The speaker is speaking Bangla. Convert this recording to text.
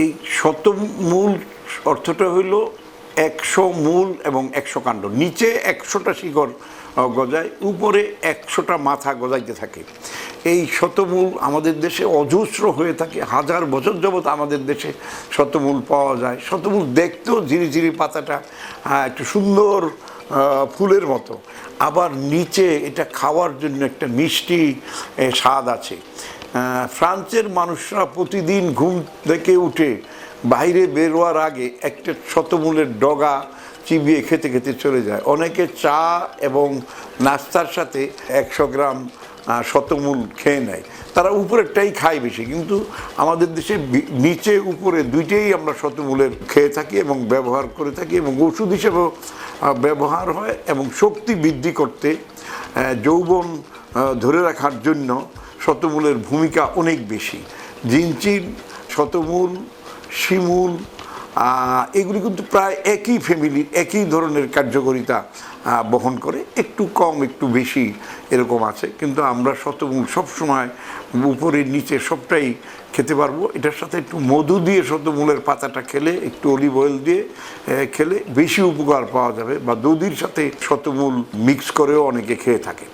এই শতমূল অর্থটা হইল একশো মূল এবং একশো কাণ্ড। নিচে একশোটা শিকড় গজায়, উপরে একশোটা মাথা গজাইতে থাকে। এই শতমূল আমাদের দেশে অজস্র হয়ে থাকে। হাজার বছর যাবৎ আমাদের দেশে শতমূল পাওয়া যায়। শতমূল দেখতেও ঝিরি ঝিরি পাতাটা একটু সুন্দর ফুলের মতো। আবার নিচে এটা খাওয়ার জন্য একটা মিষ্টি স্বাদ আছে। ফ্রান্সের মানুষরা প্রতিদিন ঘুম থেকে উঠে বাইরে বেরোয়ার আগে একটা শতমূলের ডগা চিবিয়ে খেতে খেতে চলে যায়। অনেকে চা এবং নাস্তার সাথে একশো গ্রাম শতমূল খেয়ে নেয়। তারা উপরেরটাই খায় বেশি, কিন্তু আমাদের দেশে নিচে উপরে দুইটাই আমরা শতমূলের খেয়ে থাকি এবং ব্যবহার করে থাকি এবং ওষুধ হিসেবেও ব্যবহার হয় এবং শক্তি বৃদ্ধি করতে যৌবন ধরে রাখার জন্য শতমূলের ভূমিকা অনেক বেশি। জিনচিন শতমূল, শিমুল এগুলি কিন্তু প্রায় একই ফ্যামিলির একই ধরনের কার্যকারিতা বহন করে। একটু কম, একটু বেশি এরকম আছে। কিন্তু আমরা শতমূল সবসময় উপরে নিচে সবটাই খেতে পারব। এটার সাথে একটু মধু দিয়ে শতমূলের পাতাটা খেলে, একটু অলিভ অয়েল দিয়ে খেলে বেশি উপকার পাওয়া যাবে বা দধির সাথে শতমূল মিক্স করেও অনেকে খেয়ে থাকে।